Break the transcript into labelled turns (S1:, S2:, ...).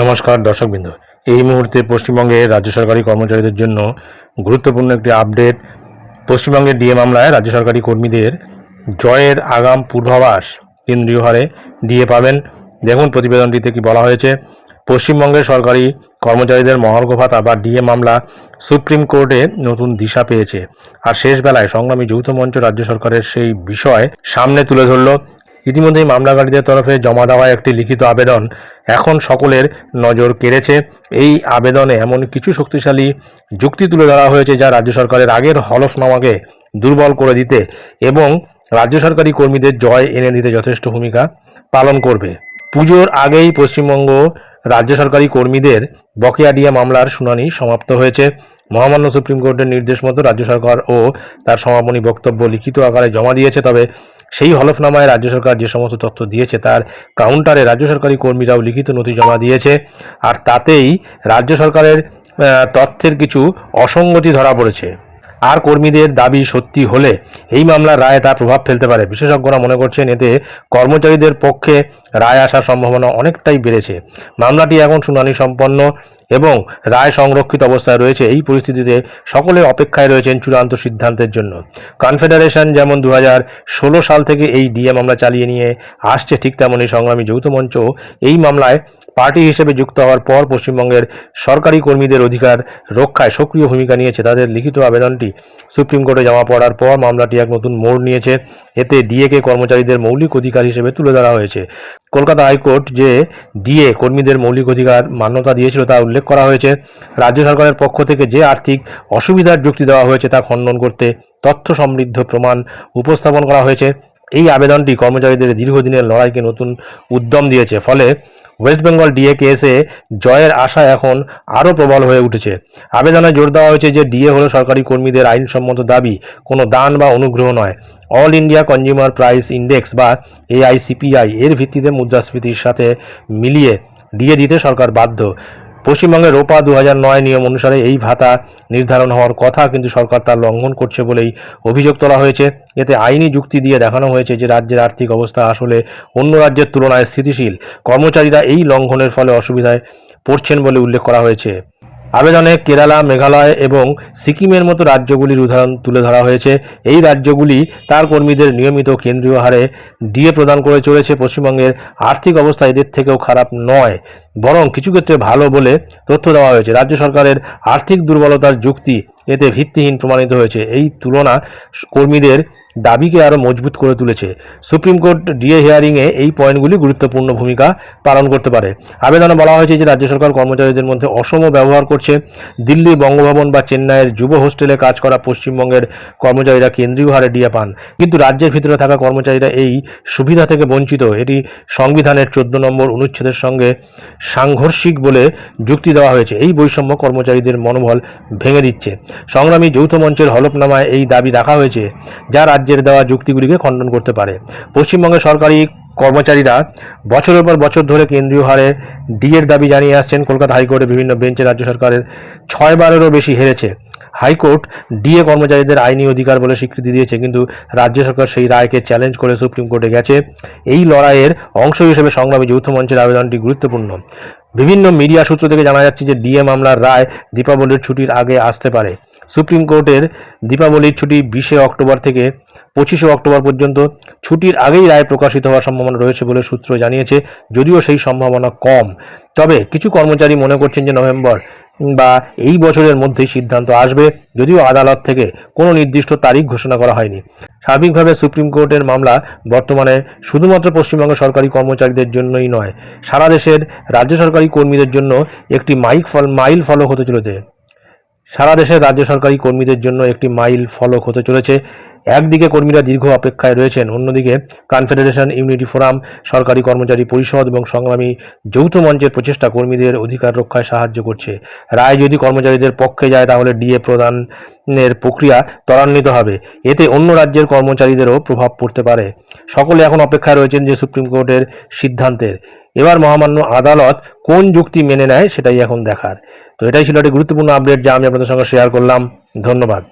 S1: নমস্কার দর্শকবৃন্দ। এই মুহূর্তে পশ্চিমবঙ্গে রাজ্য সরকারি কর্মচারীদের জন্য গুরুত্বপূর্ণ একটি আপডেট। পশ্চিমবঙ্গের ডিএ মামলায় রাজ্য সরকারি কর্মীদের জয়ের আগাম পূর্বাভাস কেন্দ্রীয় হারে ডিএ পাবেন। দেখুন প্রতিবেদনটিতে কি বলা হয়েছে। পশ্চিমবঙ্গের সরকারি কর্মচারীদের মহার্ঘ ভাতা বা ডিএ মামলা সুপ্রিম কোর্টে নতুন দিশা পেয়েছে। আর শেষ বেলায় সংগ্রামী যৌথ মঞ্চ রাজ্য সরকারের সেই বিষয় সামনে তুলে ধরল। ইতিমধ্যেই মামলাকারীদের তরফে জমা দেওয়া একটি লিখিত আবেদন এখন সকলের নজর কেড়েছে। এই আবেদনে এমন কিছু শক্তিশালী যুক্তি তুলে ধরা হয়েছে যা রাজ্য সরকারের আগের হলফনামাকে দুর্বল করে দিতে এবং রাজ্য সরকারি কর্মীদের জয় এনে দিতে যথেষ্ট ভূমিকা পালন করবে। পুজোর আগেই পশ্চিমবঙ্গ রাজ্য সরকারি কর্মীদের বকেয়া মামলার শুনানি সমাপ্ত হয়েছে। মহামান্য সুপ্রিম কোর্টের নির্দেশ মতো রাজ্য সরকার ও তার সমাপনী বক্তব্য লিখিত আকারে জমা দিয়েছে, তবে সেই হলফনামায় রাজ্য সরকার যে সমস্ত তথ্য দিয়েছে তার কাউন্টারে রাজ্য সরকারি কর্মীরাও লিখিত নথি জমা দিয়েছে। আর তাতেই রাজ্য সরকারের তথ্যের কিছু অসঙ্গতি ধরা পড়েছে। আর কর্মীদের দাবি সত্যি হলে এই মামলার রায় তার প্রভাব ফেলতে পারে। বিশেষজ্ঞরা মনে করছেন এতে কর্মচারীদের পক্ষে রায় আসার সম্ভাবনা অনেকটাই বেড়েছে। মামলাটি এখন শুনানি সম্পন্ন এবং রায় সংরক্ষিত অবস্থায় রয়েছে এই পরিস্থিতিতে সকলে অপেক্ষায় রয়েছেন চূড়ান্ত সিদ্ধান্তের জন্য। কনফেডারেশন যেমন দু সাল থেকে এই ডিএ মামলা চালিয়ে নিয়ে আসছে ঠিক তেমনই সংগ্রামী যৌথ মঞ্চ, এই মামলায় পার্টি হিসেবে যুক্ত হওয়ার পর পশ্চিমবঙ্গের সরকারি কর্মীদের অধিকার রক্ষায় সক্রিয় ভূমিকা নিয়েছে। তাদের লিখিত আবেদনটি সুপ্রিম কোর্টে জমা পড়ার পর মামলাটি এক নতুন মোড় নিয়েছে। এতে ডিএকে কর্মচারীদের মৌলিক অধিকার হিসেবে তুলে ধরা হয়েছে। কলকাতা হাইকোর্ট যে ডিএ কর্মীদের মৌলিক অধিকার মান্যতা দিয়েছিল তা উল্লেখ করা হয়েছে। রাজ্য সরকারের পক্ষ থেকে যে আর্থিক অসুবিধার যুক্তি দেওয়া হয়েছে তা খণ্ডন করতে তথ্য সমৃদ্ধ প্রমাণ উপস্থাপন করা হয়েছে। এই আবেদনটি কর্মচারীদের দীর্ঘদিনের লড়াইকে নতুন উদ্যম দিয়েছে। ফলে ওয়েস্ট বেঙ্গল ডিএ কেসে জয়ের আশা এখন আরও প্রবল হয়ে উঠেছে। আবেদনে জোর দেওয়া হয়েছে যে ডিএ হলো সরকারি কর্মীদের আইনসম্মত দাবি, কোনো দান বা অনুগ্রহ নয়। All India consumer price index বা এআইসিপিআই এর ভিত্তিতে মুদ্রাস্ফীতির সাথে মিলিয়ে ডিএ দিতে সরকার বাধ্য। পশ্চিমবঙ্গের রোপা দু নয় নিয়ম অনুসারে এই ভাতা নির্ধারণ হওয়ার কথা কিন্তু সরকার তা লঙ্ঘন করছে বলেই অভিযোগ তোলা হয়েছে। এতে আইনি যুক্তি দিয়ে দেখানো হয়েছে যে রাজ্যের আর্থিক অবস্থা আসলে অন্য রাজ্যের তুলনায় স্থিতিশীল। কর্মচারীরা এই লঙ্ঘনের ফলে অসুবিধায় পড়ছেন বলে উল্লেখ করা হয়েছে। আবেদনে কেরালা, মেঘালয় এবং সিকিমের মতো রাজ্যগুলির উদাহরণ তুলে ধরা হয়েছে। এই রাজ্যগুলি তার কর্মীদের নিয়মিত কেন্দ্রীয় হারে ডিএ প্রদান করে চলেছে। পশ্চিমবঙ্গের আর্থিক অবস্থা এদের থেকেও খারাপ নয়, বরং কিছু ক্ষেত্রে ভালো বলে তথ্য দেওয়া হয়েছে। রাজ্য সরকারের আর্থিক দুর্বলতার যুক্তি এতে ভিত্তিহীন প্রমাণিত হয়েছে। এই তুলনা কর্মীদের দাবিকে আরও মজবুত করে তুলেছে। সুপ্রিম কোর্ট ডিএ হিয়ারিংয়ে এই পয়েন্টগুলি গুরুত্বপূর্ণ ভূমিকা পালন করতে পারে। আবেদনে বলা হয়েছে যে, রাজ্য সরকার কর্মচারীদের মধ্যে অসম ব্যবহার করছে। দিল্লি বঙ্গভবন বা চেন্নাইয়ের যুব হোস্টেলে কাজ করা পশ্চিমবঙ্গের কর্মচারীরা কেন্দ্রীয় হারে ডিএ পান। কিন্তু রাজ্যের ভিতরে থাকা কর্মচারীরা এই সুবিধা থেকে বঞ্চিত। এটি সংবিধানের চোদ্দ নম্বর অনুচ্ছেদের সঙ্গে সাংঘর্ষিক বলে যুক্তি দেওয়া হয়েছে। এই বৈষম্য কর্মচারীদের মনোবল ভেঙে দিচ্ছে। সংগ্রামী যৌথ মঞ্চের হলফনামায় এই দাবি রাখা হয়েছে, যা রাজ্যের দেওয়া যুক্তিগুলিকে খণ্ডন করতে পারে। পশ্চিমবঙ্গের সরকারি কর্মচারীরা বছরের পর বছর ধরে কেন্দ্রীয় হারে ডিএর দাবি জানিয়ে আসছেন। কলকাতা হাইকোর্টে বিভিন্ন বেঞ্চে রাজ্য সরকারের ছয় বারেরও বেশি হেরেছে। হাইকোর্ট ডিএ কর্মচারীদের আইনি অধিকার বলে স্বীকৃতি দিয়েছে, কিন্তু রাজ্য সরকার সেই রায়কে চ্যালেঞ্জ করে সুপ্রিম কোর্টে গেছে। এই লড়াইয়ের অংশ হিসেবে সংগ্রামী যৌথ মঞ্চের আবেদনটি গুরুত্বপূর্ণ। বিভিন্ন মিডিয়া সূত্র থেকে জানা যাচ্ছে যে ডিএ মামলার রায় দীপাবলির ছুটির আগে আসতে পারে। সুপ্রিম কোর্টের দীপাবলির ছুটি বিশে অক্টোবর থেকে পঁচিশে অক্টোবর পর্যন্ত। ছুটির আগেই রায় প্রকাশিত হওয়ার সম্ভাবনা রয়েছে বলে সূত্র জানিয়েছে, যদিও সেই সম্ভাবনা কম। তবে কিছু কর্মচারী মনে করছেন যে নভেম্বর বা এই বছরের মধ্যেই সিদ্ধান্ত আসবে, যদিও আদালত থেকে কোনো নির্দিষ্ট তারিখ ঘোষণা করা হয়নি। সার্বিকভাবে সুপ্রিম কোর্টের মামলা বর্তমানে শুধুমাত্র পশ্চিমবঙ্গ সরকারি কর্মচারীদের জন্যই নয়, সারা দেশের রাজ্য সরকারি কর্মীদের জন্য একটি মাইক ফল মাইল ফলক হতে চলেছে। সারা দেশের রাজ্য সরকারি কর্মীদের জন্য একটি মাইল ফলক হতে চলেছে। একদিকে কর্মীরা দীর্ঘ অপেক্ষায় রয়েছেন, অন্যদিকে কনফেডারেশন, ইউনিটি ফোরাম, সরকারি কর্মচারী পরিষদ এবং সংগ্রামী যৌথ মঞ্চের প্রচেষ্টা কর্মীদের অধিকার রক্ষায় সাহায্য করছে। রায় যদি কর্মচারীদের পক্ষে যায় তাহলে ডিএ প্রদানের প্রক্রিয়া ত্বরান্বিত হবে। এতে অন্য রাজ্যের কর্মচারীদেরও প্রভাব পড়তে পারে। সকলে এখন অপেক্ষায় রয়েছেন যে সুপ্রিম কোর্টের সিদ্ধান্তের। এবার মহামান্য আদালত কোন যুক্তি মেনে নেয় সেটাই এখন দেখার। তো এটাই ছিল একটি গুরুত্বপূর্ণ আপডেট যা আমি আপনাদের সঙ্গে শেয়ার করলাম। ধন্যবাদ।